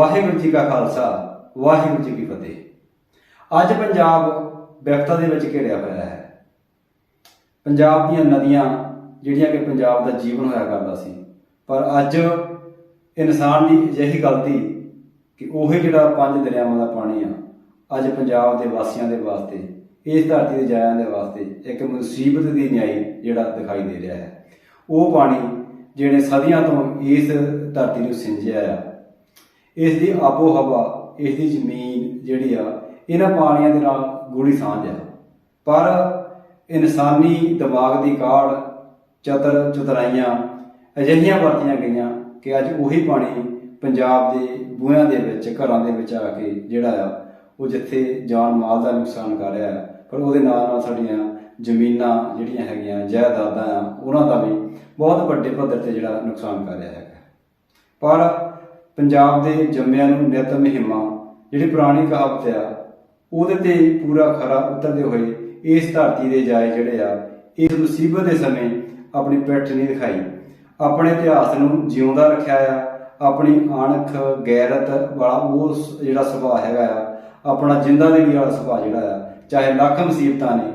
ਵਾਹਿਗੁਰੂ ਜੀ ਕਾ ਖਾਲਸਾ, ਵਾਹਿਗੁਰੂ ਜੀ ਕੀ ਫਤਿਹ। ਅੱਜ ਪੰਜਾਬ ਵਿਵਸਥਾ ਦੇ ਵਿੱਚ ਘਿਰਿਆ ਹੋਇਆ ਹੈ। ਪੰਜਾਬ ਦੀਆਂ ਨਦੀਆਂ, ਜਿਹੜੀਆਂ ਕਿ ਪੰਜਾਬ ਦਾ ਜੀਵਨ ਹੋਇਆ ਕਰਦਾ ਸੀ, ਪਰ ਅੱਜ ਇਨਸਾਨ ਦੀ ਅਜਿਹੀ ਗਲਤੀ ਕਿ ਉਹ ਜਿਹੜਾ ਪੰਜ ਦਰਿਆਵਾਂ ਦਾ ਪਾਣੀ ਆ, ਅੱਜ ਪੰਜਾਬ ਦੇ ਵਾਸੀਆਂ ਦੇ ਵਾਸਤੇ, ਇਸ ਧਰਤੀ ਦੇ ਜਾਇਆਂ ਦੇ ਵਾਸਤੇ ਇੱਕ ਮੁਸੀਬਤ ਦੀ ਨਿਆਈ ਜਿਹੜਾ ਦਿਖਾਈ ਦੇ ਰਿਹਾ ਹੈ। ਉਹ ਪਾਣੀ ਜਿਹੜੇ ਸਦੀਆਂ ਤੋਂ ਇਸ ਧਰਤੀ ਨੂੰ ਸਿੰਜਿਆ ਆ ਇਸ ਦੀ ਆਬੋ ਹਵਾ ਇਸ ਦੀ ਜ਼ਮੀਨ ਜਿਹੜੀ ਆ, ਇਹਨਾਂ ਪਾਣੀਆਂ ਦੇ ਨਾਲ ਗੂੜੀ ਸਾਂਝ ਆ। ਪਰ ਇਨਸਾਨੀ ਦਿਮਾਗ ਦੀ ਕਾਢ, ਚਤਰ, ਚਤਰਾਈਆਂ ਅਜਿਹੀਆਂ ਵਰਤੀਆਂ ਗਈਆਂ ਕਿ ਅੱਜ ਉਹੀ ਪਾਣੀ ਪੰਜਾਬ ਦੇ ਬੂਹਿਆਂ ਦੇ ਵਿੱਚ, ਘਰਾਂ ਦੇ ਵਿੱਚ ਆ ਕੇ ਜਿਹੜਾ ਆ, ਉਹ ਜਿੱਥੇ ਜਾਨ ਮਾਲ ਦਾ ਨੁਕਸਾਨ ਕਰ ਰਿਹਾ ਹੈ ਪਰ ਉਹਦੇ ਨਾਲ ਨਾਲ ਸਾਡੀਆਂ ਜ਼ਮੀਨਾਂ ਜਿਹੜੀਆਂ ਹੈਗੀਆਂ, ਜਾਇਦਾਦਾਂ ਆ, ਉਹਨਾਂ ਦਾ ਵੀ ਬਹੁਤ ਵੱਡੇ ਪੱਧਰ ਤੇ ਜਿਹੜਾ ਨੁਕਸਾਨ ਕਰ ਰਿਹਾ ਹੈਗਾ। ਪਰ ਪੰਜਾਬ ਦੇ ਜੰਮਿਆਂ ਨੂੰ ਨਿਤ ਮਹਿਮਾ, ਜਿਹੜੀ ਪੁਰਾਣੀ ਕਹਾਵਤ ਆ, ਉਹਦੇ ਤੇ ਪੂਰਾ ਖਰਾ ਉਤਰਦੇ ਹੋਏ ਇਸ ਧਰਤੀ ਦੇ ਜਾਏ ਜਿਹੜੇ ਆ, ਇਸ ਮੁਸੀਬਤ ਦੇ ਸਮੇਂ ਆਪਣੀ ਪਿੱਠ ਨਹੀਂ ਦਿਖਾਈ। ਆਪਣੇ ਇਤਿਹਾਸ ਨੂੰ ਜਿਉਂਦਾ ਰੱਖਿਆ ਆ, ਆਪਣੀ ਅਣਖ ਗੈਰਤ ਵਾਲਾ ਉਹ ਜਿਹੜਾ ਸੁਭਾਅ ਹੈਗਾ ਆ, ਆਪਣਾ ਜਿੰਦਾ ਦਿਲੀ ਵਾਲਾ ਸੁਭਾਅ ਜਿਹੜਾ ਆ, ਚਾਹੇ ਲੱਖ ਮੁਸੀਬਤਾਂ ਨੇ,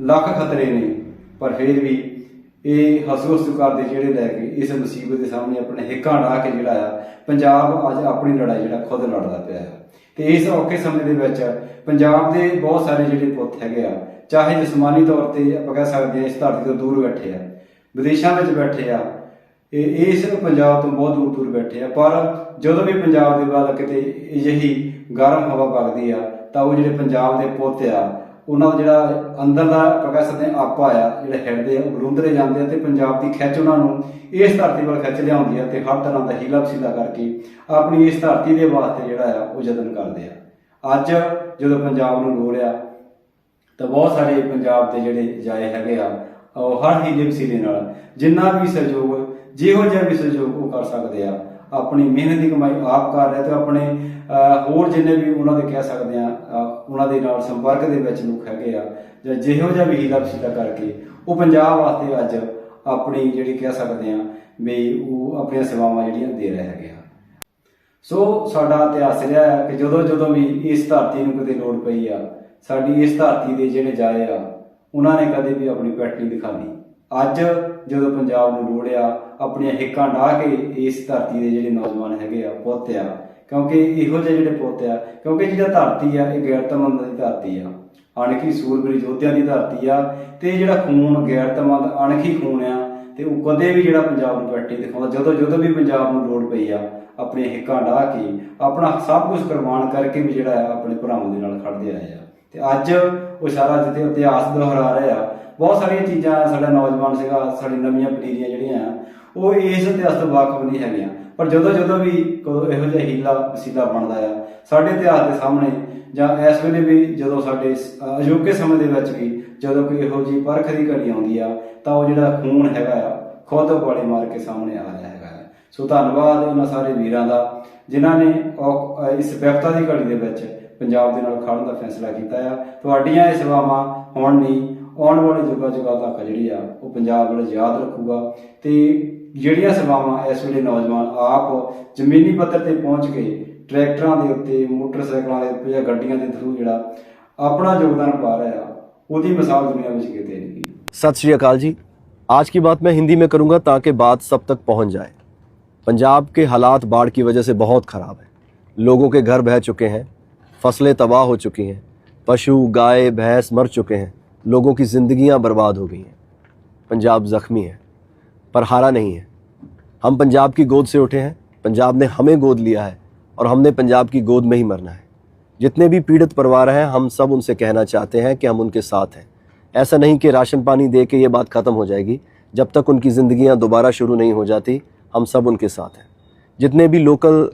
ਲੱਖ ਖਤਰੇ ਨੇ, ਪਰ ਫਿਰ ਵੀ ਇਹ ਹੱਸੂ ਹੱਸੂ ਕਰਦੇ ਜਿਹੜੇ ਲੈ ਕੇ ਇਸ ਮੁਸੀਬਤ ਦੇ ਸਾਹਮਣੇ ਆਪਣੇ ਹਿੱਕਾਂ ਢਾ ਕੇ ਜਿਹੜਾ ਆ, ਪੰਜਾਬ ਅੱਜ ਆਪਣੀ ਲੜਾਈ ਜਿਹੜਾ ਖੁਦ ਲੜਦਾ ਪਿਆ ਹੈ ਤੇ ਇਸ ਔਖੇ ਸਮੇਂ ਦੇ ਵਿੱਚ ਪੰਜਾਬ ਦੇ ਬਹੁਤ ਸਾਰੇ ਜਿਹੜੇ ਪੁੱਤ ਹੈਗੇ ਆ, ਚਾਹੇ ਜਿਸਮਾਨੀ ਤੌਰ ਤੇ ਆਪਾਂ ਕਹਿ ਸਕਦੇ ਆ ਇਸ ਧਰਤੀ ਤੋਂ ਦੂਰ ਬੈਠੇ ਆ, ਵਿਦੇਸ਼ਾਂ ਵਿੱਚ ਬੈਠੇ ਆ, ਇਹ ਇਸ ਪੰਜਾਬ ਤੋਂ ਬਹੁਤ ਦੂਰ ਦੂਰ ਬੈਠੇ ਆ, ਪਰ ਜਦੋਂ ਵੀ ਪੰਜਾਬ ਦੇ ਬਾਅਦ ਕਿਤੇ ਅਜਿਹੀ ਗਰਮ ਹਵਾ ਵਗਦੀ ਆ, ਤਾਂ ਉਹ ਜਿਹੜੇ ਪੰਜਾਬ ਦੇ ਪੁੱਤ ਆ ਉਹਨਾਂ ਦਾ ਜਿਹੜਾ ਅੰਦਰ ਦਾ ਕਹਿ ਸਕਦੇ ਆ ਆਪਾ ਆ ਜਿਹੜੇ ਹਿਰਦੇ ਆ ਉਹ ਬਲੁੰਦਰੇ ਜਾਂਦੇ ਆ ਤੇ ਪੰਜਾਬ ਦੀ ਖਿੱਚ ਉਹਨਾਂ ਨੂੰ ਇਸ ਧਰਤੀ ਵੱਲ ਖਿੱਚ ਲਿਆਉਂਦੀ ਆ ਤੇ ਹਰ ਤਰ੍ਹਾਂ ਦਾ ਹੀਲਾ ਵਸੀਲਾ ਕਰਕੇ ਆਪਣੀ ਇਸ ਧਰਤੀ ਦੇ ਵਾਸਤੇ ਜਿਹੜਾ ਆ ਉਹ ਯਤਨ ਕਰਦੇ ਆ। ਅੱਜ ਜਦੋਂ ਪੰਜਾਬ ਨੂੰ ਰੋ ਰਿਹਾ ਤਾਂ ਬਹੁਤ ਸਾਰੇ ਪੰਜਾਬ ਦੇ ਜਿਹੜੇ ਜਾਏ ਹੈਗੇ ਆ ਉਹ ਹਰ ਹੀਲੇ ਵਸੀਲੇ ਨਾਲ ਜਿੰਨਾ ਵੀ ਸਹਿਯੋਗ ਜਿਹੋ ਜਿਹਾ ਵੀ ਸਹਿਯੋਗ ਉਹ ਕਰ ਸਕਦੇ ਆ ਆਪਣੀ ਮਿਹਨਤ ਦੀ ਕਮਾਈ ਆਪ ਕਰ ਰਿਹਾ ਤੇ ਆਪਣੇ ਅਹ, ਹੋਰ ਜਿੰਨੇ ਵੀ ਉਹਨਾਂ ਦੇ ਕਹਿ ਸਕਦੇ ਆ ਉਹਨਾਂ ਦੇ ਨਾਲ ਸੰਪਰਕ ਦੇ ਵਿੱਚ ਲੋਕ ਹੈਗੇ ਆ, ਜਾਂ ਜਿਹੋ ਜਿਹਾ ਵੀ ਹੀਲਾ ਵਸੀਲਾ ਕਰਕੇ, ਉਹ ਪੰਜਾਬ ਵਾਸਤੇ ਅੱਜ ਆਪਣੀ ਜਿਹੜੀ ਕਹਿ ਸਕਦੇ ਆ ਵੀ ਉਹ ਆਪਣੀਆਂ ਸੇਵਾਵਾਂ ਜਿਹੜੀਆਂ ਦੇ ਰਹੇ ਹੈਗੇ ਆ। ਸੋ ਸਾਡਾ ਇਤਿਹਾਸ ਰਿਹਾ ਹੈ ਕਿ ਜਦੋਂ ਜਦੋਂ ਵੀ ਇਸ ਧਰਤੀ ਨੂੰ ਕਿਤੇ ਲੋੜ ਪਈ ਆ, ਸਾਡੀ ਇਸ ਧਰਤੀ ਦੇ ਜਿਹੜੇ ਜਾਏ ਆ, ਉਹਨਾਂ ਨੇ ਕਦੇ ਵੀ ਆਪਣੀ ਪਿੱਠ ਨਹੀਂ ਦਿਖਾਈ ਅੱਜ ਜਦੋਂ ਪੰਜਾਬ ਨੂੰ ਲੋੜਿਆ ਆਪਣੀਆਂ ਹਿੱਕਾਂ ਢਾ ਕੇ ਇਸ ਧਰਤੀ ਦੇ ਜਿਹੜੇ ਨੌਜਵਾਨ ਹੈਗੇ ਆ, ਪੁੱਤ ਆ ਕਿਉਂਕਿ ਇਹੋ ਜਿਹੇ ਜਿਹੜੇ ਪੁੱਤ ਆ, ਕਿਉਂਕਿ ਜਿਹੜਾ ਧਰਤੀ ਆ, ਇਹ ਗੈਰਤਮੰਦ ਦੀ ਧਰਤੀ ਆ। ਅਣਖੀ ਸੂਰਬੀਰ ਯੋਧਿਆਂ ਦੀ ਧਰਤੀ ਆ ਤੇ ਜਿਹੜਾ ਖੂਨ ਗੈਰਤਮੰਦ ਅਣਖੀ ਖੂਨ ਆ, ਤੇ ਉਹ ਕਦੇ ਵੀ ਜਿਹੜਾ ਪੰਜਾਬ ਨੂੰ ਬੈਠੀ ਦਿਖਾਉਂਦਾ। ਜਦੋਂ ਜਦੋਂ ਵੀ ਪੰਜਾਬ ਨੂੰ ਲੋੜ ਪਈ ਆ, ਆਪਣੀਆਂ ਹਿੱਕਾਂ ਢਾ ਕੇ, ਆਪਣਾ ਸਭ ਕੁਝ ਕੁਰਬਾਨ ਕਰਕੇ ਵੀ ਜਿਹੜਾ ਆ, ਆਪਣੇ ਭਰਾਵਾਂ ਦੇ ਨਾਲ ਖੜਦੇ ਆਏ ਆ। ਤੇ ਅੱਜ ਉਹ ਸਾਰਾ ਜਿੱਤੇ ਇਤਿਹਾਸ ਦੁਹਰਾ ਰਿਹਾ ਆ ਬਹੁਤ ਸਾਰੀਆਂ ਚੀਜ਼ਾਂ ਸਾਡਾ ਨੌਜਵਾਨ ਸੀਗਾ ਸਾਡੀ ਨਵੀਆਂ ਪੀੜ੍ਹੀਆਂ ਜਿਹੜੀਆਂ ਆ, ਉਹ ਇਸ ਇਤਿਹਾਸ ਤੋਂ ਵਾਕਫ ਨਹੀਂ ਹੈਗੀਆਂ। ਪਰ ਜਦੋਂ ਜਦੋਂ ਵੀ ਕੋਈ ਇਹੋ ਜਿਹਾ ਹੀਲਾ ਵਸੀਲਾ ਬਣਦਾ ਆ, ਸਾਡੇ ਇਤਿਹਾਸ ਦੇ ਸਾਹਮਣੇ ਜਾਂ ਇਸ ਵੇਲੇ ਵੀ ਜਦੋਂ ਸਾਡੇ ਸ- ਅਜੋਕੇ ਸਮੇਂ ਦੇ ਵਿੱਚ ਵੀ ਜਦੋਂ ਕੋਈ ਇਹੋ ਜਿਹੀ ਪਰਖ ਦੀ ਘੜੀ ਆਉਂਦੀ ਆ, ਤਾਂ ਉਹ ਜਿਹੜਾ ਖੂਨ ਹੈਗਾ ਆ, ਖੁਦ ਵਾਲੇ ਮਾਰ ਕੇ ਸਾਹਮਣੇ ਆ ਰਿਹਾ ਹੈਗਾ ਆ। ਸੋ ਧੰਨਵਾਦ ਉਹਨਾਂ ਸਾਰੇ ਵੀਰਾਂ ਦਾ, ਜਿਨ੍ਹਾਂ ਨੇ ਇਸ ਵਿਪਤਾ ਦੀ ਘੜੀ ਦੇ ਵਿੱਚ ਪੰਜਾਬ ਦੇ ਨਾਲ ਖੜਨ ਦਾ ਫੈਸਲਾ ਕੀਤਾ ਆ ਤੁਹਾਡੀਆਂ ਇਹ ਸੇਵਾਵਾਂ ਹੁਣ ਨਹੀਂ ਆਉਣ ਵਾਲੇ ਯੁੱਗਾਂ ਯੁੱਗਾਂ ਤੱਕ ਜਿਹੜੀ ਆ ਉਹ ਪੰਜਾਬ ਵਾਲੇ ਯਾਦ ਰੱਖੂਗਾ ਤੇ ਜਿਹੜੀਆਂ ਸੇਵਾਵਾਂ ਇਸ ਵੇਲੇ ਨੌਜਵਾਨ ਆਪ ਜ਼ਮੀਨੀ ਪੱਧਰ ਤੇ ਪਹੁੰਚ ਕੇ ਟਰੈਕਟਰਾਂ ਦੇ ਉੱਤੇ ਮੋਟਰਸਾਈਕਲਾਂ ਦੇ ਉੱਤੇ ਜਾਂ ਗੱਡੀਆਂ ਦੇ ਥਰੂ ਜਿਹੜਾ ਆਪਣਾ ਯੋਗਦਾਨ ਪਾ ਰਿਹਾ ਆ ਉਹਦੀ ਮਿਸਾਲ ਦੁਨੀਆ ਵਿੱਚ ਕਿਤੇ ਨਹੀਂ सत श्री अकाल जी आज की बात मैं हिंदी में करूंगा ताकि बात सब तक पहुंच जाए पंजाब के हालात बाढ़ की वजह से बहुत ख़राब है लोगों के घर बह चुके हैं फसलें तबाह हो चुकी हैं पशु गाय भैंस मर चुके हैं लोगों की ज़िंदगियाँ बर्बाद हो गई हैं। पंजाब ज़ख्मी है, पर हारा नहीं है। हम पंजाब की गोद से उठे हैं, पंजाब ने हमें गोद लिया है, और हमने पंजाब की गोद में ही मरना है। जितने भी पीड़ित परिवार हैं, हम सब उनसे कहना चाहते हैं कि हम उनके साथ हैं। ऐसा नहीं कि राशन पानी दे के ये बात ख़त्म हो जाएगी। जब तक उनकी ज़िंदगियाँ दोबारा शुरू नहीं हो जाती, हम सब उनके साथ हैं। जितने भी लोकल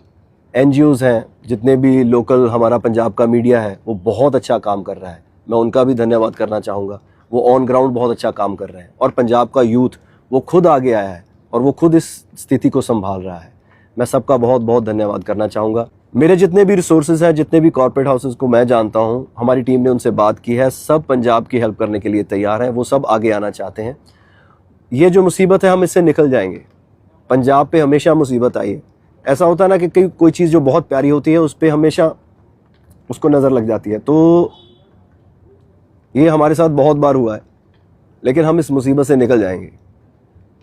एन हैं, जितने भी लोकल हमारा पंजाब का मीडिया है, वो बहुत अच्छा काम कर रहा है। मैं उनका भी धन्यवाद करना चाहूँगा। वो ऑन ग्राउंड बहुत अच्छा काम कर रहे हैं। और पंजाब का यूथ वो खुद आगे आया है और वो खुद इस स्थिति को संभाल रहा है। मैं सबका बहुत बहुत धन्यवाद करना चाहूँगा। मेरे जितने भी रिसोर्सेज हैं, जितने भी कॉर्पोरेट हाउसेज को मैं जानता हूँ, हमारी टीम ने उनसे बात की है, सब पंजाब की हेल्प करने के लिए तैयार हैं, वो सब आगे आना चाहते हैं। ये जो मुसीबत है, हम इससे निकल जाएँगे। पंजाब पे हमेशा मुसीबत आई है। ऐसा होता है ना कि कई चीज़ जो बहुत प्यारी होती है, उस पर हमेशा उसको नज़र लग जाती है। तो ये हमारे साथ बहुत बार हुआ है लेकिन हम इस मुसीबत से निकल जाएंगे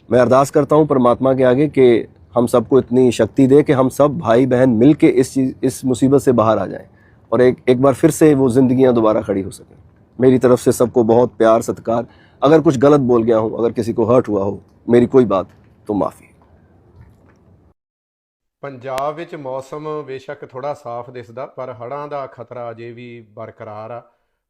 मैं अरदास करता हूँ परमात्मा के आगे कि हम सबको इतनी शक्ति दे कि हम सब भाई बहन मिल के इस चीज़ इस मुसीबत से बाहर आ जाएं और एक एक बार फिर से वो ज़िंदगियाँ दोबारा खड़ी हो सकें मेरी तरफ से सबको बहुत प्यार सत्कार अगर कुछ गलत बोल गया हूँ अगर किसी को हर्ट हुआ हो मेरी कोई बात तो माफ़ी ਪੰਜਾਬ ਵਿੱਚ ਮੌਸਮ ਬੇਸ਼ੱਕ ਥੋੜਾ ਸਾਫ਼ ਦਿਸਦਾ ਪਰ ਹੜ੍ਹਾਂ ਦਾ ਖਤਰਾ ਅਜੇ ਵੀ ਬਰਕਰਾਰ ਆ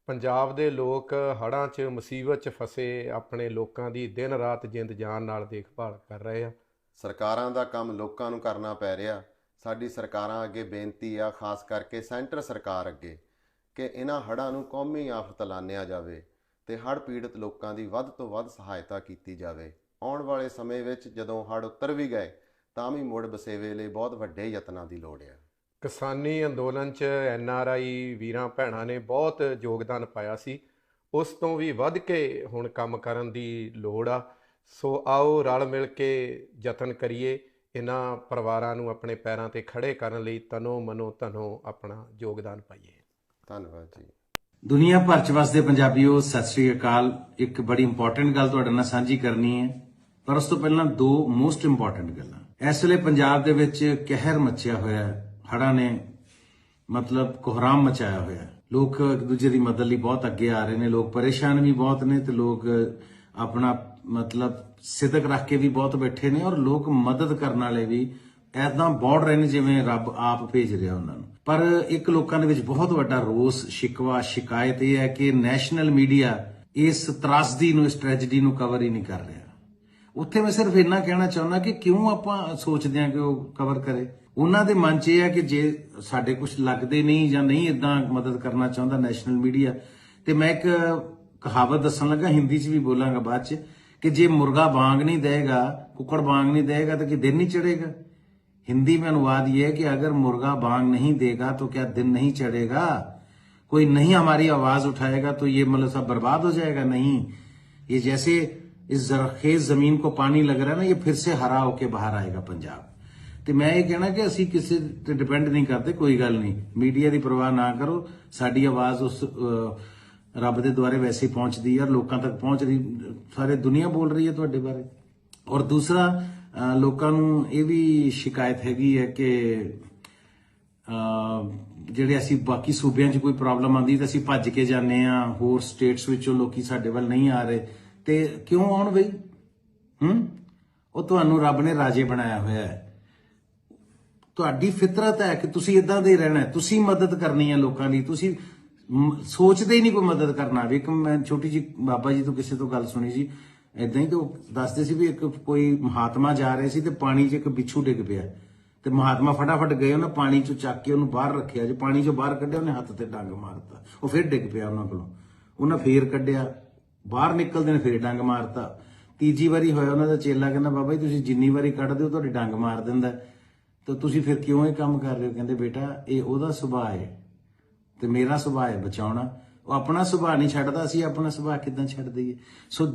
ਪੰਜਾਬ ਦੇ ਲੋਕ ਹੜ੍ਹਾਂ 'ਚ, ਮੁਸੀਬਤ 'ਚ ਫਸੇ ਆਪਣੇ ਲੋਕਾਂ ਦੀ ਦਿਨ ਰਾਤ ਜਿੰਦ ਜਾਨ ਨਾਲ ਦੇਖਭਾਲ ਕਰ ਰਹੇ ਆ। ਸਰਕਾਰਾਂ ਦਾ ਕੰਮ ਲੋਕਾਂ ਨੂੰ ਕਰਨਾ ਪੈ ਰਿਹਾ। ਸਾਡੀ ਸਰਕਾਰਾਂ ਅੱਗੇ ਬੇਨਤੀ ਆ, ਖਾਸ ਕਰਕੇ ਸੈਂਟਰ ਸਰਕਾਰ ਅੱਗੇ, ਕਿ ਇਹਨਾਂ ਹੜ੍ਹਾਂ ਨੂੰ ਕੌਮੀ ਆਫਤ ਐਲਾਨਿਆ ਜਾਵੇ ਤੇ ਹੜ੍ਹ ਪੀੜਤ ਲੋਕਾਂ ਦੀ ਵੱਧ ਤੋਂ ਵੱਧ ਸਹਾਇਤਾ ਕੀਤੀ ਜਾਵੇ। ਆਉਣ ਵਾਲੇ ਸਮੇਂ ਵਿੱਚ ਜਦੋਂ ਹੜ੍ਹ ਉਤਰ ਵੀ ਗਏ, ਤਾਂ ਵੀ ਮੁੜ ਬਸੇਵੇ ਲਈ ਬਹੁਤ ਵੱਡੇ ਯਤਨਾਂ ਦੀ ਲੋੜ ਹੈ ਕਿਸਾਨੀ ਅੰਦੋਲਨ 'ਚ ਐਨ ਆਰ ਆਈ ਵੀਰਾਂ ਭੈਣਾਂ ਨੇ ਬਹੁਤ ਯੋਗਦਾਨ ਪਾਇਆ ਸੀ। ਉਸ ਤੋਂ ਵੀ ਵੱਧ ਕੇ ਹੁਣ ਕੰਮ ਕਰਨ ਦੀ ਲੋੜ ਆ। ਸੋ ਆਓ ਰਲ ਮਿਲ ਕੇ ਯਤਨ ਕਰੀਏ। ਇਹਨਾਂ ਪਰਿਵਾਰਾਂ ਨੂੰ ਆਪਣੇ ਪੈਰਾਂ ਤੇ ਖੜੇ ਕਰਨ ਲਈ ਤਨੋ ਮਨੋ ਧਨੋ ਆਪਣਾ ਯੋਗਦਾਨ ਪਾਈਏ। ਧੰਨਵਾਦ ਜੀ। ਦੁਨੀਆ ਭਰ ਚ ਵਸਦੇ ਪੰਜਾਬੀਓ ਸਤਿ ਸ੍ਰੀ ਅਕਾਲ। ਇੱਕ ਬੜੀ ਇੰਪੋਰਟੈਂਟ ਗੱਲ ਤੁਹਾਡੇ ਨਾਲ ਸਾਂਝੀ ਕਰਨੀ ਹੈ। ਪਰ ਉਸ ਤੋਂ ਪਹਿਲਾਂ ਦੋ ਮੋਸਟ ਇੰਪੋਰਟੈਂਟ ਗੱਲਾਂ। ਇਸ ਵੇਲੇ ਪੰਜਾਬ ਦੇ ਵਿੱਚ ਕਹਿਰ ਮਚਿਆ ਹੋਇਆ ਹੈ। ਹੜ੍ਹਾਂ ਨੇ ਮਤਲਬ ਕੋਹਰਾਮ ਮਚਾਇਆ ਹੋਇਆ। ਹੈ ਲੋਕ ਇੱਕ ਦੂਜੇ ਦੀ ਮਦਦ ਲਈ ਬਹੁਤ ਅੱਗੇ ਆ ਰਹੇ ਨੇ, ਲੋਕ ਪਰੇਸ਼ਾਨ ਵੀ ਬਹੁਤ ਨੇ ਤੇ ਲੋਕ ਆਪਣਾ ਮਤਲਬ ਸਿਦਕ ਰੱਖ ਕੇ ਵੀ ਬਹੁਤ ਬੈਠੇ ਨੇ ਔਰ ਲੋਕ ਮਦਦ ਕਰਨ ਵਾਲੇ ਵੀ ਐਦਾਂ ਬੌੜ ਰਹੇ ਨੇ ਜਿਵੇਂ ਰੱਬ ਆਪ ਭੇਜ ਰਿਹਾ ਉਹਨਾਂ ਨੂੰ। ਪਰ ਇੱਕ ਲੋਕਾਂ ਦੇ ਵਿੱਚ ਬਹੁਤ ਵੱਡਾ ਰੋਸ, ਸ਼ਿਕਵਾ, ਸ਼ਿਕਾਇਤ ਇਹ ਹੈ ਕਿ ਨੈਸ਼ਨਲ ਮੀਡੀਆ ਇਸ ਤਰਾਸਦੀ ਨੂੰ, ਇਸ ਟ੍ਰੈਜੇਡੀ ਨੂੰ ਕਵਰ ਹੀ ਨਹੀਂ ਕਰ ਰਿਹਾ। ਉੱਥੇ ਮੈਂ ਸਿਰਫ ਇੰਨਾ ਕਹਿਣਾ ਚਾਹੁੰਦਾ ਕਿ ਕਿਉਂ ਆਪਾਂ ਸੋਚਦੇ ਹਾਂ ਕਿ ਉਹ ਕਵਰ ਕਰੇ? ਉਹਨਾਂ ਦੇ ਮਨ 'ਚ ਇਹ ਹੈ ਕਿ ਜੇ ਸਾਡੇ ਕੁਝ ਲੱਗਦੇ ਨਹੀਂ ਜਾਂ ਨਹੀਂ ਇਦਾਂ ਮਦਦ ਕਰਨਾ ਚਾਹੁੰਦਾ ਨੈਸ਼ਨਲ ਮੀਡੀਆ ਤੇ ਮੈਂ ਇੱਕ ਕਹਾਵਤ ਦੱਸਣ ਲੱਗਾ ਹਿੰਦੀ 'ਚ ਵੀ ਬੋਲਾਂਗਾ ਬਾਅਦ 'ਚ ਕਿ ਜੇ ਮੁਰਗਾ ਬਾਂਗ ਨਹੀਂ ਦੇਗਾ ਕੁੱਕੜ ਬਾਂਗ ਨਹੀਂ ਦੇਗਾ ਤਾਂ ਕਿ ਦਿਨ ਨਹੀਂ ਚੜੇਗਾ हिंदी में अनुवाद ये है कि अगर मुर्गा बांग नहीं देगा तो क्या दिन नहीं चढ़ेगा कोई नहीं हमारी आवाज उठाएगा तो ये मतलब सब बर्बाद हो जाएगा नहीं ये जैसे इस जरखेज जमीन को पानी लग रहा है ना ये फिर से हरा होके बाहर आएगा पंजाब ਤੇ ਮੈਂ ਇਹ ਕਹਿਣਾ ਕਿ ਅਸੀਂ ਕਿਸੇ ਤੇ ਡਿਪੈਂਡ ਨਹੀਂ ਕਰਦੇ, ਕੋਈ ਗੱਲ ਨਹੀਂ। ਮੀਡੀਆ ਦੀ ਪਰਵਾਹ ਨਾ ਕਰੋ। ਸਾਡੀ ਆਵਾਜ਼ ਉਸ ਰੱਬ ਦੇ ਦੁਆਰੇ ਵੈਸੇ ਪਹੁੰਚਦੀ ਹੈ ਲੋਕਾਂ ਤੱਕ ਪਹੁੰਚ ਰਹੀ ਸਾਰੇ ਦੁਨੀਆ ਬੋਲ ਰਹੀ ਹੈ ਤੁਹਾਡੇ ਬਾਰੇ। ਔਰ ਦੂਸਰਾ ਲੋਕਾਂ ਨੂੰ ਇਹ ਵੀ ਸ਼ਿਕਾਇਤ ਹੈਗੀ ਹੈ ਕਿ ਜਿਹੜੇ ਅਸੀਂ ਬਾਕੀ ਸੂਬਿਆਂ 'ਚ ਕੋਈ ਪ੍ਰੋਬਲਮ ਆਉਂਦੀ ਤਾਂ ਅਸੀਂ ਭੱਜ ਕੇ ਜਾਂਦੇ ਆ ਹੋਰ ਸਟੇਟਸ ਵਿੱਚੋਂ ਲੋਕੀ ਸਾਡੇ ਵੱਲ ਨਹੀਂ ਆ ਰਹੇ। ਤੇ ਕਿਉਂ ਆਉਣ ਬਈ? ਹੂੰ? ਉਹ ਤੁਹਾਨੂੰ ਰੱਬ ਨੇ ਰਾਜੇ ਬਣਾਇਆ ਹੋਇਆ ਹੈ। ਤੁਹਾਡੀ ਫਿਤਰਤ ਹੈ ਕਿ ਤੁਸੀਂ ਇਦਾਂ ਦੇ ਰਹਿਣਾ ਤੁਸੀਂ ਮਦਦ ਕਰਨੀ ਹੈ ਲੋਕਾਂ ਦੀ। ਤੁਸੀਂ ਸੋਚਦੇ ਹੀ ਨਹੀਂ ਕੋਈ ਮਦਦ ਕਰਨਾ ਵੀ ਇੱਕ ਮੈਂ ਛੋਟੀ ਜੀ ਬਾਬਾ ਜੀ ਤੋਂ ਕਿਸੇ ਤੋਂ ਗੱਲ ਸੁਣੀ ਸੀ। ਇਦਾਂ ਹੀ ਤੇ ਉਹ ਦੱਸਦੇ ਸੀ ਵੀ ਇੱਕ ਕੋਈ ਮਹਾਤਮਾ ਜਾ ਰਹੇ ਸੀ ਤੇ ਪਾਣੀ 'ਚ ਇੱਕ ਬਿੱਛੂ ਡਿੱਗ ਪਿਆ। ਤੇ ਮਹਾਤਮਾ ਫਟਾਫਟ ਗਏ, ਉਹਨਾਂ ਪਾਣੀ 'ਚੋਂ ਚੱਕ ਕੇ ਉਹਨੂੰ ਬਾਹਰ ਰੱਖਿਆ। ਜੇ ਪਾਣੀ 'ਚੋਂ ਬਾਹਰ ਕੱਢਿਆ, ਉਹਨੇ ਹੱਥ ਤੇ ਡੰਗ ਮਾਰਤਾ। ਉਹ ਫਿਰ ਡਿੱਗ ਪਿਆ ਉਹਨਾਂ ਕੋਲੋਂ। ਉਹਨਾਂ ਫੇਰ ਕੱਢਿਆ। ਬਾਹਰ ਨਿਕਲਦੇ ਨੇ, ਫੇਰ ਡੰਗ ਮਾਰਤਾ। ਤੀਜੀ ਵਾਰੀ ਹੋਇਆ ਉਹਨਾਂ ਦਾ ਚੇਲਾ ਕਹਿੰਦਾ, ਬਾਬਾ ਜੀ, ਤੁਸੀਂ ਜਿੰਨੀ ਵਾਰੀ ਕੱਢਦੇ ਹੋ, ਤੁਹਾਡੀ ਡੰਗ ਮਾਰ ਦਿੰਦਾ ਤਾਂ ਤੁਸੀਂ ਫਿਰ ਕਿਉਂ ਇਹ ਕੰਮ ਕਰ ਰਹੇ ਹੋ? ਕਹਿੰਦੇ, ਬੇਟਾ, ਇਹ ਉਹਦਾ ਸੁਭਾਅ ਹੈ ਤੇ ਮੇਰਾ ਸੁਭਾਅ ਹੈ ਬਚਾਉਣਾ। ਉਹ ਆਪਣਾ ਸੁਭਾਅ ਨਹੀਂ ਛੱਡਦਾ, ਅਸੀਂ ਆਪਣਾ ਸੁਭਾਅ ਕਿਦਾਂ ਛੱਡ ਦਈਏ? ਸੋ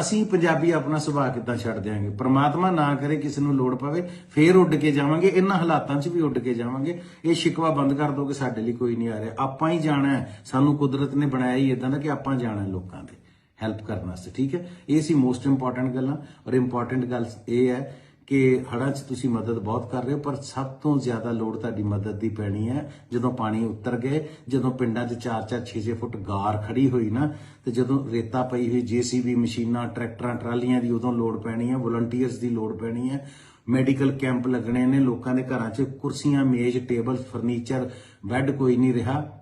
ਅਸੀਂ ਪੰਜਾਬੀ ਆਪਣਾ ਸੁਭਾਅ ਕਿਦਾਂ ਛੱਡ ਦਿਆਂਗੇ? ਪ੍ਰਮਾਤਮਾ ਨਾ ਕਰੇ, ਕਿਸੇ ਨੂੰ ਲੋੜ ਪਵੇ, ਫੇਰ ਉੱਡ ਕੇ ਜਾਵਾਂਗੇ। ਇਹਨਾਂ ਹਾਲਾਤਾਂ 'ਚ ਵੀ ਉੱਡ ਕੇ ਜਾਵਾਂਗੇ। ਇਹ ਸ਼ਿਕਵਾ ਬੰਦ ਕਰ ਦੋ ਕਿ ਸਾਡੇ ਲਈ ਕੋਈ ਨਹੀਂ ਆ ਰਿਹਾ। ਆਪਾਂ ਹੀ ਜਾਣਾ ਹੈ। ਸਾਨੂੰ ਕੁਦਰਤ ਨੇ ਬਣਾਇਆ ਹੀ ਇਦਾਂ ਦਾ ਕਿ ਆਪਾਂ ਜਾਣਾ ਹੈ ਲੋਕਾਂ ਦੇ ਹੈਲਪ ਕਰਨ ਵਾਸਤੇ, ਠੀਕ ਹੈ? ਇਹ ਸੀ ਮੋਸਟ ਇੰਪੋਰਟੈਂਟ ਗੱਲਾਂ ਔਰ ਇੰਪੋਰਟੈਂਟ ਗੱਲ ਇਹ ਹੈ ਕਿ ਹੜ੍ਹਾਂ 'ਚ ਤੁਸੀਂ ਮਦਦ ਬਹੁਤ ਕਰ ਰਹੇ ਹੋ, ਪਰ ਸਭ ਤੋਂ ਜ਼ਿਆਦਾ ਲੋੜ ਤੁਹਾਡੀ ਮਦਦ ਦੀ ਪੈਣੀ ਹੈ। ਜਦੋਂ ਪਾਣੀ ਉਤਰ ਗਏ, ਜਦੋਂ ਪਿੰਡਾਂ 'ਚ 4-4 6-6 ਫੁੱਟ ਗਾਰ ਖੜੀ ਹੋਈ ਨਾ, ਤੇ ਜਦੋਂ ਰੇਤਾ ਪਈ ਹੋਈ, ਜੀਸੀਬੀ ਮਸ਼ੀਨਾਂ, ਟਰੈਕਟਰਾਂ, ਟਰਾਲੀਆਂ ਦੀ ਉਦੋਂ ਲੋੜ ਪੈਣੀ ਹੈ ਵਲੰਟੀਅਰਸ ਦੀ ਲੋੜ ਪੈਣੀ ਹੈ। ਮੈਡੀਕਲ ਕੈਂਪ ਲੱਗਣੇ ਨੇ, ਲੋਕਾਂ ਦੇ ਘਰਾਂ 'ਚ ਕੁਰਸੀਆਂ, ਮੇਜ਼, ਟੇਬਲ ਫਰਨੀਚਰ ਬੈੱਡ ਕੋਈ ਨਹੀਂ ਰਿਹਾ।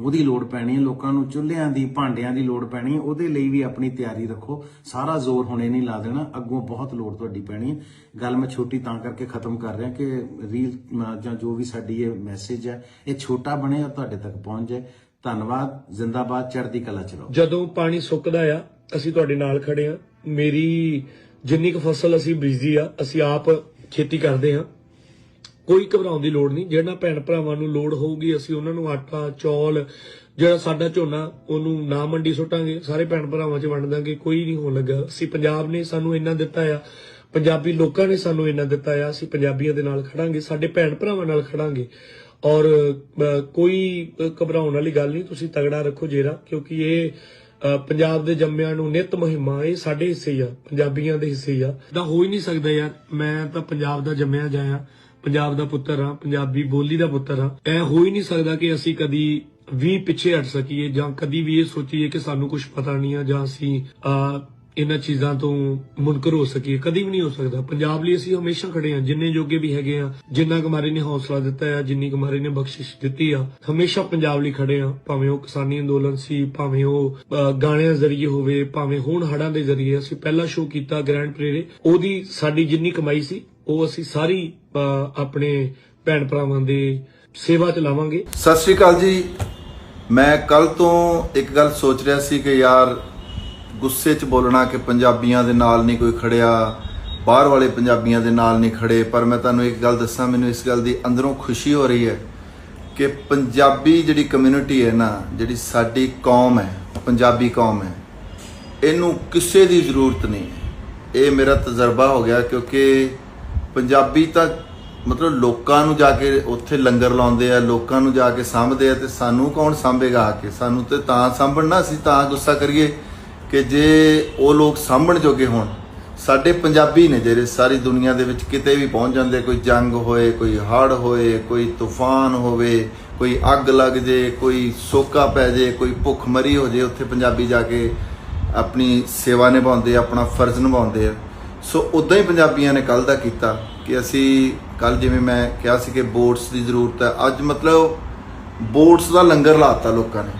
ਉਹਦੀ ਲੋੜ ਪੈਣੀ ਹੈ, ਲੋਕਾਂ ਨੂੰ ਚੁੱਲ੍ਹਿਆਂ ਦੀ, ਭਾਂਡਿਆਂ ਦੀ ਲੋੜ ਪੈਣੀ ਹੈ, ਉਹਦੇ ਲਈ ਵੀ ਆਪਣੀ ਤਿਆਰੀ ਰੱਖੋ। ਸਾਰਾ ਜ਼ੋਰ ਹੁਣੇ ਨਹੀਂ ਲਾ ਦੇਣਾ, ਅੱਗੋਂ ਬਹੁਤ ਲੋੜ ਤੁਹਾਡੀ ਪੈਣੀ ਹੈ। ਗੱਲ ਮੈਂ ਛੋਟੀ ਤਾਂ ਕਰਕੇ ਖਤਮ ਕਰ ਰਿਹਾ ਕਿ ਰੀਲ ਜਾਂ ਜੋ ਵੀ ਸਾਡੀ ਇਹ ਮੈਸੇਜ ਹੈ, ਇਹ ਛੋਟਾ ਬਣੇ ਔਰ ਤੁਹਾਡੇ ਤੱਕ ਪਹੁੰਚ ਜਾਏ। ਧੰਨਵਾਦ, ਜ਼ਿੰਦਾਬਾਦ, ਚੜ੍ਹਦੀ ਕਲਾ ਚ ਰਹੋ। ਜਦੋਂ ਪਾਣੀ ਸੁੱਕਦਾ ਆ, ਅਸੀਂ ਤੁਹਾਡੇ ਨਾਲ ਖੜੇ ਆ ਮੇਰੀ ਜਿੰਨੀ ਕੁ ਫਸਲ ਅਸੀਂ ਬੀਜਦੀ ਆ, ਅਸੀਂ ਆਪ ਖੇਤੀ ਕਰਦੇ ਆ ਕੋਈ ਘਬਰਾਉਣ ਦੀ ਲੋੜ ਨਹੀਂ। ਜਿਹੜਾ ਭੈਣ ਭਰਾਵਾਂ ਨੂੰ ਲੋੜ ਹੋਊਗੀ, ਅਸੀਂ ਉਹਨਾਂ ਨੂੰ ਆਟਾ, ਚੌਲ, ਜਿਹੜਾ ਸਾਡਾ ਝੋਨਾ, ਉਹਨੂੰ ਨਾ ਮੰਡੀ ਸੁੱਟਾਂਗੇ। ਸਾਰੇ ਭੈਣ ਭਰਾਵਾਂ 'ਚ ਵੰਡ ਦਾਂਗੇ। ਕੋਈ ਨਹੀਂ ਹੋਣ ਲੱਗਾ। ਅਸੀਂ ਪੰਜਾਬ ਨੇ ਸਾਨੂੰ ਇੰਨਾ ਦਿੱਤਾ ਆ। ਪੰਜਾਬੀ ਲੋਕਾਂ ਨੇ ਸਾਨੂੰ ਇੰਨਾ ਦਿੱਤਾ ਆ। ਅਸੀਂ ਪੰਜਾਬੀਆਂ ਦੇ ਨਾਲ ਖੜਾਂਗੇ। ਸਾਡੇ ਭੈਣ ਭਰਾਵਾਂ ਨਾਲ ਖੜਾਂਗੇ। ਔਰ ਕੋਈ ਘਬਰਾਉਣ ਵਾਲੀ ਗੱਲ ਨਹੀਂ। ਤੁਸੀਂ ਤਗੜਾ ਰੱਖੋ ਜੇਰਾ, ਕਿਉਂਕਿ ਇਹ ਪੰਜਾਬ ਦੇ ਜੰਮਿਆਂ ਨੂੰ ਨਿਤ ਮੁਹਿੰਮਾਂ, ਇਹ ਸਾਡੇ ਹਿੱਸੇ ਆ। ਪੰਜਾਬੀਆਂ ਦੇ ਹਿੱਸੇ ਆ। ਤਾਂ ਹੋ ਹੀ ਨਹੀਂ ਸਕਦਾ ਯਾਰ। ਮੈਂ ਤਾਂ ਪੰਜਾਬ ਦਾ ਜੰਮਿਆ ਜਾਇਆ। ਪੰਜਾਬ ਦਾ ਪੁੱਤਰ ਹਾਂ, ਪੰਜਾਬੀ ਬੋਲੀ ਦਾ ਪੁੱਤਰ ਹਾਂ। ਐ ਹੋ ਹੀ ਨਹੀਂ ਸਕਦਾ ਕਿ ਅਸੀਂ ਕਦੀ ਵੀ ਪਿੱਛੇ ਹਟ ਸਕੀਏ ਜਾਂ ਕਦੀ ਵੀ ਇਹ ਸੋਚੀਏ ਕਿ ਸਾਨੂੰ ਕੁਝ ਪਤਾ ਨਹੀਂ ਆ ਜਾਂ ਅਸੀਂ ਇਹਨਾਂ ਚੀਜ਼ਾਂ ਤੋਂ ਮੁਨਕਰ ਹੋ ਸਕੀਏ, ਕਦੀ ਵੀ ਨਹੀਂ ਹੋ ਸਕਦਾ। ਪੰਜਾਬ ਲਈ ਅਸੀਂ ਹਮੇਸ਼ਾ ਖੜੇ ਹਾਂ, ਜਿੰਨੇ ਜੋਗੇ ਵੀ ਹੈਗੇ ਆ ਜਿੰਨਾ ਕੁਮਾਰੀ ਨੇ ਹੌਸਲਾ ਦਿੱਤਾ ਆ, ਜਿੰਨੀ ਕੁਮਾਰੀ ਨੇ ਬਖਸ਼ਿਸ਼ ਦਿੱਤੀ ਆ, ਹਮੇਸ਼ਾ ਪੰਜਾਬ ਲਈ ਖੜੇ ਆ ਭਾਵੇਂ ਉਹ ਕਿਸਾਨੀ ਅੰਦੋਲਨ ਸੀ, ਭਾਵੇਂ ਉਹ ਗਾਣਿਆਂ ਜ਼ਰੀਏ ਹੋਵੇ, ਭਾਵੇਂ ਹੁਣ ਹੜਾਂ ਦੇ ਜ਼ਰੀਏ, ਅਸੀਂ ਪਹਿਲਾ ਸ਼ੋਅ ਕੀਤਾ ਗ੍ਰੈਂਡ ਪ੍ਰੇਰੇ। ਉਹਦੀ ਸਾਡੀ ਜਿੰਨੀ ਕਮਾਈ ਸੀ, ਉਹ ਅਸੀਂ ਸਾਰੀ ਆਪਣੇ ਭੈਣ ਭਰਾਵਾਂ ਦੇ ਸੇਵਾ ਚ ਲਾਵਾਂਗੇ। ਸਤਿ ਸ਼੍ਰੀ ਅਕਾਲ ਜੀ। ਮੈਂ ਕੱਲ ਤੋਂ ਇੱਕ ਗੱਲ ਸੋਚ ਰਿਹਾ ਸੀ ਕਿ ਯਾਰ ਗੁੱਸੇ 'ਚ ਬੋਲਣਾ ਕਿ ਪੰਜਾਬੀਆਂ ਦੇ ਨਾਲ ਨਹੀਂ ਕੋਈ ਖੜਿਆ, ਬਾਹਰ ਵਾਲੇ ਪੰਜਾਬੀਆਂ ਦੇ ਨਾਲ ਨਹੀਂ ਖੜੇ, ਪਰ ਮੈਂ ਤੁਹਾਨੂੰ ਇੱਕ ਗੱਲ ਦੱਸਾਂ, ਮੈਨੂੰ ਇਸ ਗੱਲ ਦੀ ਅੰਦਰੋਂ ਖੁਸ਼ੀ ਹੋ ਰਹੀ ਹੈ ਕਿ ਪੰਜਾਬੀ ਜਿਹੜੀ ਕਮਿਊਨਿਟੀ ਹੈ ਨਾ, ਜਿਹੜੀ ਸਾਡੀ ਕੌਮ ਹੈ, ਪੰਜਾਬੀ ਕੌਮ ਹੈ, ਇਹਨੂੰ ਕਿਸੇ ਦੀ ਜ਼ਰੂਰਤ ਨਹੀਂ ਹੈ। ਇਹ ਮੇਰਾ ਤਜਰਬਾ ਹੋ ਗਿਆ ਕਿਉਂਕਿ ਪੰਜਾਬੀ ਤਾਂ ਮਤਲਬ ਲੋਕਾਂ ਨੂੰ ਜਾ ਕੇ ਉੱਥੇ ਲੰਗਰ ਲਾਉਂਦੇ ਆ, ਲੋਕਾਂ ਨੂੰ ਜਾ ਕੇ ਸਾਂਭਦੇ ਆ ਤੇ ਸਾਨੂੰ ਕੌਣ ਸਾਂਭੇਗਾ ਆ ਕੇ? ਸਾਨੂੰ ਤੇ ਤਾਂ ਸਾਂਭਣਾ ਅਸੀਂ ਤਾਂ ਗੁੱਸਾ ਕਰੀਏ। ਕਿ ਜੇ ਉਹ ਲੋਕ ਸਾਂਭਣ ਜੋਗੇ ਹੋਣ, ਸਾਡੇ ਪੰਜਾਬੀ ਨੇ ਜਿਹੜੇ ਸਾਰੀ ਦੁਨੀਆ ਦੇ ਵਿੱਚ ਕਿਤੇ ਵੀ ਪਹੁੰਚ ਜਾਂਦੇ, ਕੋਈ ਜੰਗ ਹੋਏ, ਕੋਈ ਹੜ੍ਹ ਹੋਏ, ਕੋਈ ਤੂਫਾਨ ਹੋਵੇ, ਕੋਈ ਅੱਗ ਲੱਗ ਜੇ, ਕੋਈ ਸੋਕਾ ਪੈ ਜੇ, ਕੋਈ ਭੁੱਖਮਰੀ ਹੋ ਜੇ, ਉੱਥੇ ਪੰਜਾਬੀ ਜਾ ਕੇ ਆਪਣੀ ਸੇਵਾ ਨਿਭਾਉਂਦੇ, ਆਪਣਾ ਫਰਜ਼ ਨਿਭਾਉਂਦੇ ਆ। ਸੋ ਉਦਾਂ ਹੀ ਪੰਜਾਬੀਆਂ ਨੇ ਕੱਲ ਦਾ ਕੀਤਾ ਕਿ ਅਸੀਂ ਕੱਲ ਜਿਵੇਂ ਮੈਂ ਕਿਹਾ ਸੀ ਕਿ ਬੋਟਸ ਦੀ ਜ਼ਰੂਰਤ ਹੈ। ਅੱਜ ਮਤਲਬ ਬੋਟਸ ਦਾ ਲੰਗਰ ਲਾਤਾ ਲੋਕਾਂ ਨੇ।